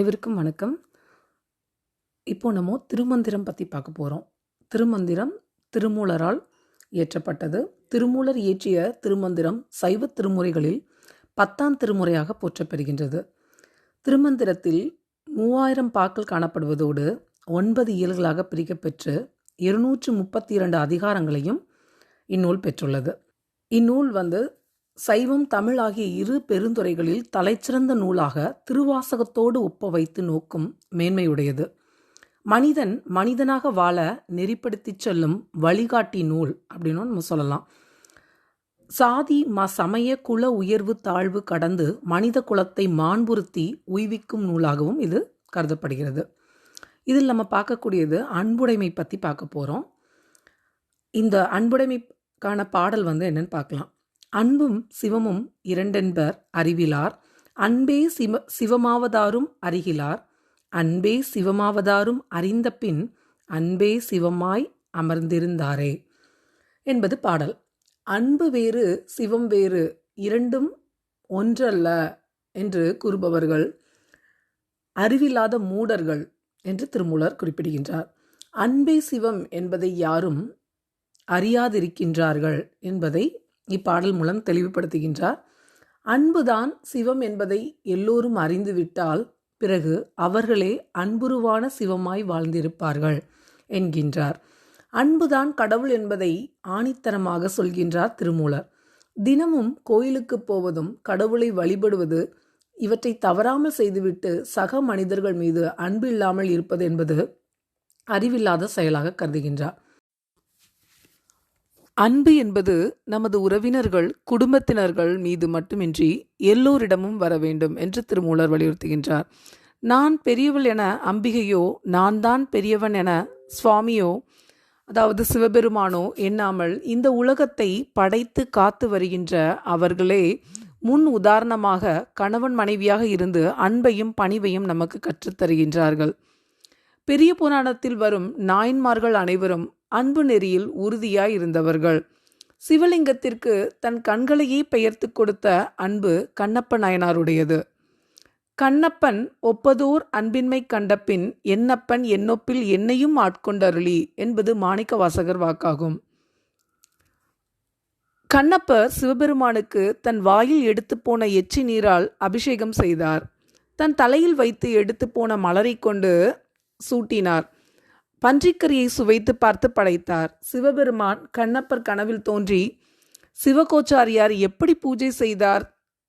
அனைவருக்கும் வணக்கம். இப்போ நம்ம திருமந்திரம் பற்றி பார்க்க போகிறோம் திருமந்திரம் திருமூலரால் இயற்றப்பட்டது. திருமூலர் இயற்றிய திருமந்திரம் சைவ திருமுறைகளில் பத்தாம் திருமுறையாக போற்றப்பெறுகின்றது திருமந்திரத்தில் மூவாயிரம் பாக்கள் காணப்படுவதோடு ஒன்பது இயல்களாக பிரிக்கப்பெற்று இருநூற்று முப்பத்தி இரண்டு அதிகாரங்களையும் இந்நூல் பெற்றுள்ளது. இந்நூல் வந்து சைவம் தமிழ் ஆகிய இரு பெருந்துறைகளில் தலைச்சிறந்த நூலாக திருவாசகத்தோடு ஒப்ப வைத்து நோக்கும் மேன்மையுடையது. மனிதன் மனிதனாக வாழ நெறிப்படுத்திச் செல்லும் வழிகாட்டி நூல் அப்படின்னு நம்ம சொல்லலாம். சாதி ம சமய குல உயர்வு தாழ்வு கடந்து மனித குலத்தை மாண்புறுத்தி உய்விக்கும் நூலாகவும் இது கருதப்படுகிறது. இதில் நம்ம பார்க்கக்கூடியது அன்புடைமை பற்றி பார்க்க போகிறோம் இந்த அன்புடைமைக்கான பாடல் வந்து என்னன்னு பார்க்கலாம். அன்பும் சிவமும் இரண்டென்பர் அறிவிலார். அன்பே சிவ சிவமாவதாரும் அறிகிலார். அன்பே சிவமாவதாரும் அறிந்த பின் அன்பே சிவமாய் அமர்ந்திருந்தாரே. என்பது பாடல். அன்பு வேறு சிவம் வேறு இரண்டும் ஒன்றல்ல என்று கூறுபவர்கள் அறிவில்லாத மூடர்கள் என்று திருமூலர் குறிப்பிடுகின்றார். அன்பே சிவம் என்பதை யாரும் அறியாதிருக்கின்றார்கள் என்பதை இப்பாடல் மூலம் தெளிவுபடுத்துகின்றார். அன்புதான் சிவம் என்பதை எல்லோரும் அறிந்துவிட்டால் பிறகு அவர்களே அன்புருவான சிவமாய் வாழ்ந்திருப்பார்கள் என்கின்றார். அன்புதான் கடவுள் என்பதை ஆணித்தனமாக சொல்கின்றார் திருமூலர். தினமும் கோயிலுக்கு போவதும் கடவுளை வழிபடுவது இவற்றை தவறாமல் செய்துவிட்டு சக மனிதர்கள் மீது அன்பு இல்லாமல் இருப்பது என்பது அறிவில்லாத செயலாக கருதுகின்றார். அன்பு என்பது நமது உறவினர்கள் குடும்பத்தினர்கள் மீது மட்டுமின்றி எல்லோரிடமும் வர வேண்டும் என்று திருமூலர் வலியுறுத்துகின்றார். நான் பெரியவள் என அம்பிகையோ நான் தான் பெரியவன் என சுவாமியோ அதாவது சிவபெருமானோ எண்ணாமல் இந்த உலகத்தை படைத்து காத்து வருகின்ற அவர்களே முன் உதாரணமாக கணவன் மனைவியாக இருந்து அன்பையும் பணிவையும் நமக்கு கற்றுத்தருகின்றார்கள். பெரிய புராணத்தில் வரும் நாயன்மார்கள் அனைவரும் அன்பு நெறியில் உறுதியாயிருந்தவர்கள். சிவலிங்கத்திற்கு தன் கண்களையே பெயர்த்து கொடுத்த அன்பு கண்ணப்ப நாயனாருடையது. கண்ணப்பன் ஒப்பதோர் அன்பின்மை கண்டபின் என்னப்பன் என்னொப்பில் என்னையும் ஆட்கொண்டருளி என்பது மாணிக்க வாசகர் வாக்காகும். கண்ணப்பர் சிவபெருமானுக்கு தன் வாயில் எடுத்து போன எச்சி நீரால் அபிஷேகம் செய்தார். தன் தலையில் வைத்து எடுத்து போன மலரை கொண்டு சூட்டினார். பன்றிக்கரியை சுவைத்து பார்த்து படைத்தார். சிவபெருமான் கண்ணப்பர் கனவில் தோன்றி சிவகோச்சாரியார் எப்படி பூஜை செய்தார்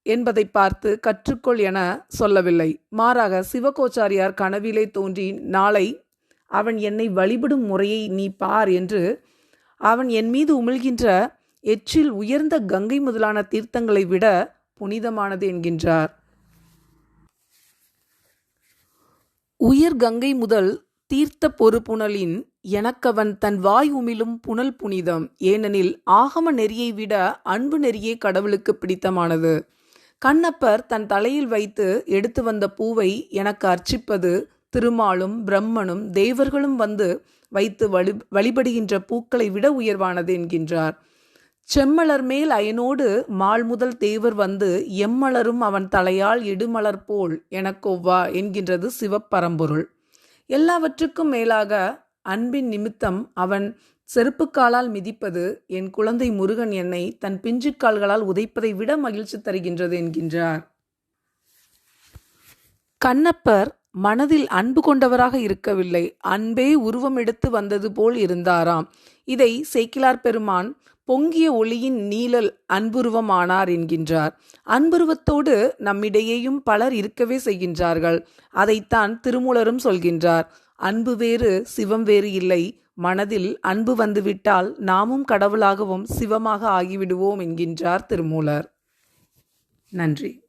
என்பதை பார்த்து கற்றுக்கொள் என சொல்லவில்லை. மாறாக சிவகோச்சாரியார் கனவிலே தோன்றி நாளை அவன் என்னை வழிபடும் முறையை நீ பார் என்று அவன் என் மீது உமிழ்கின்ற எச்சில் உயர்ந்த கங்கை முதலான தீர்த்தங்களை விட புனிதமானது என்கின்றார். உயர் கங்கை முதல் தீர்த்த பொறுப்புணலின் எனக்கவன் தன் வாய் உமிழும் புனல் புனிதம். ஏனெனில் ஆகம நெறியை விட அன்பு நெறியே கடவுளுக்கு பிடித்தமானது. கண்ணப்பர் தன் தலையில் வைத்து எடுத்து வந்த பூவை எனக்கு அர்ச்சிப்பது திருமாலும் பிரம்மனும் தேவர்களும் வந்து வைத்து வழி வழிபடுகின்ற பூக்களை விட உயர்வானது என்கின்றார். செம்மலர் மேல் அயனோடு மால் முதல் தேவர் வந்து எம்மலரும் அவன் தலையால் இடுமலர் போல் எனக்கொவ்வா என்கின்றது சிவப்பரம்பொருள். எல்லாவற்றுக்கும் மேலாக அன்பின் நிமித்தம் அவன் செருப்புக்காலால் மிதிப்பது என் குழந்தை முருகன் என்னை தன் பிஞ்சுக்கால்களால் உதைப்பதை விட மகிழ்ச்சி தருகின்றது என்கின்றார். கண்ணப்பர் மனதில் அன்பு கொண்டவராக இருக்கவில்லை. அன்பே உருவம் எடுத்து வந்தது போல் இருந்தாராம். இதை சேக்கிலார் பெருமான் பொங்கிய ஒளியின் நீழல் அன்புருவமானார் என்கின்றார். அன்புருவத்தோடு நம்மிடையேயும் பலர் இருக்கவே செய்கின்றார்கள். அதைத்தான் திருமூலரும் சொல்கின்றார். அன்பு வேறு சிவம் வேறு இல்லை. மனதில் அன்பு வந்துவிட்டால் நாமும் கடவுளாகவும் சிவமாக ஆகிவிடுவோம் என்கின்றார் திருமூலர். நன்றி.